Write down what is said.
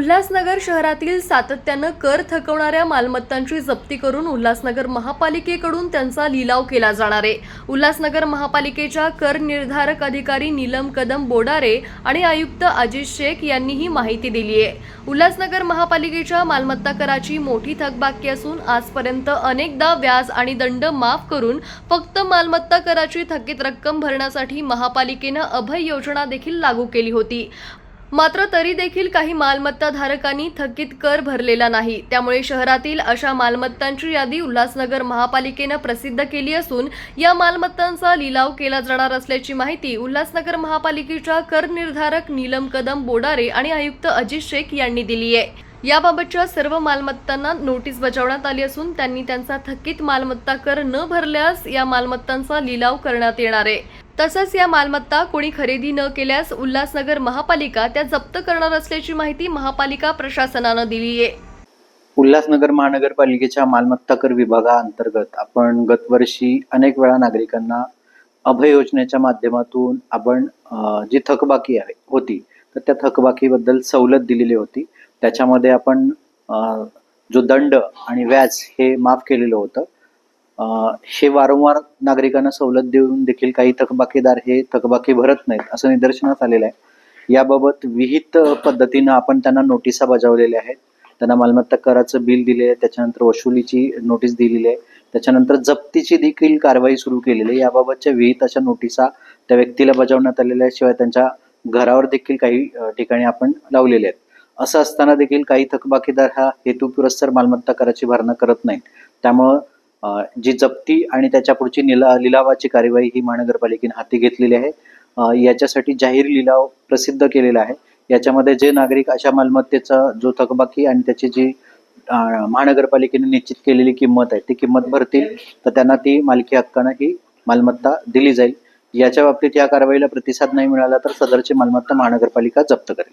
उल्हासनगर शहरातील सातत्यानं कर थकवणाऱ्या मालमत्तांची जप्ती करून उल्हासनगर महापालिकेकडून त्यांचा लिलाव केला जाणार आहे. उल्हासनगर महापालिकेच्या कर निर्धारक अधिकारी नीलम कदम बोडारे आणि आयुक्त अजित शेख यांनी ही माहिती दिली आहे. उल्हासनगर महापालिकेच्या मालमत्ता कराची मोठी थकबाकी असून आजपर्यंत अनेकदा व्याज आणि दंड माफ करून फक्त मालमत्ता कराची थकीत रक्कम भरण्यासाठी महापालिकेनं अभय योजना देखील लागू केली होती. मात्र तरी देखील काही मालमत्ता धारकांनी थकीत कर भरलेला नाही. त्यामुळे शहरातील अशा मालमत्तांची यादी उल्हासनगर महापालिकेनं प्रसिद्ध केली असून या मालमत्तांचा लिलाव केला जाणार असल्याची माहिती उल्हासनगर महापालिकेच्या कर निर्धारक नीलम कदम बोडारे आणि आयुक्त अजित शेख यांनी दिली आहे. याबाबतच्या सर्व मालमत्तांना नोटीस बजावण्यात आली असून त्यांनी त्यांचा थकीत मालमत्ता कर न भरल्यास या मालमत्तांचा लिलाव करण्यात येणार आहे. तसंच या मालमत्ता कोणी खरेदी न केल्यास उल्हासनगर महापालिका त्या जप्त करणार असल्याची माहिती महापालिका प्रशासनानं दिली आहे. उल्हासनगर महानगरपालिकेच्या मालमत्ता कर विभागाअंतर्गत आपण गतवर्षी अनेक वेळा नागरिकांना अभय योजनेच्या माध्यमातून आपण जी थकबाकी आहे होती तर त्या थकबाकीबद्दल सवलत दिलेली होती. त्याच्यामध्ये आपण जो दंड आणि व्याज हे माफ केलेलं होतं. हे वारंवार नागरिकांना सवलत देऊन देखील काही थकबाकीदार हे थकबाकी भरत नाहीत असं निदर्शनास आलेलं आहे. याबाबत विहित पद्धतीनं आपण त्यांना नोटिसा बजावलेल्या आहेत. त्यांना मालमत्ता कराचं बिल दिले आहे त्याच्यानंतर वसुलीची नोटीस दिलेली आहे. त्याच्यानंतर जप्तीची देखील कारवाई सुरू केलेली आहे. याबाबतच्या विहित अशा नोटिसा त्या व्यक्तीला बजावण्यात आलेल्या आहेत. शिवाय त्यांच्या घरावर देखील काही ठिकाणी आपण लावलेले आहेत. असं असताना देखील काही थकबाकीदार हा हेतुपुरस्सर मालमत्ता कराची भरणा करत नाहीत. त्यामुळं जी जप्ती आणि त्याच्या पुढची निला लिलावाची कार्यवाही ही महानगरपालिकेने हाती घेतलेली आहे. याच्यासाठी जाहीर लिलाव प्रसिद्ध केलेला आहे. याच्यामध्ये जे नागरिक अशा मालमत्तेचा जो थकबाकी आणि त्याची जी महानगरपालिकेने निश्चित केलेली किंमत आहे ती किंमत भरतील तर त्यांना ती मालकी हक्कानं ही मालमत्ता दिली जाईल. याच्या बाबतीत या कारवाईला प्रतिसाद नाही मिळाला तर सदरची मालमत्ता महानगरपालिका जप्त करेल.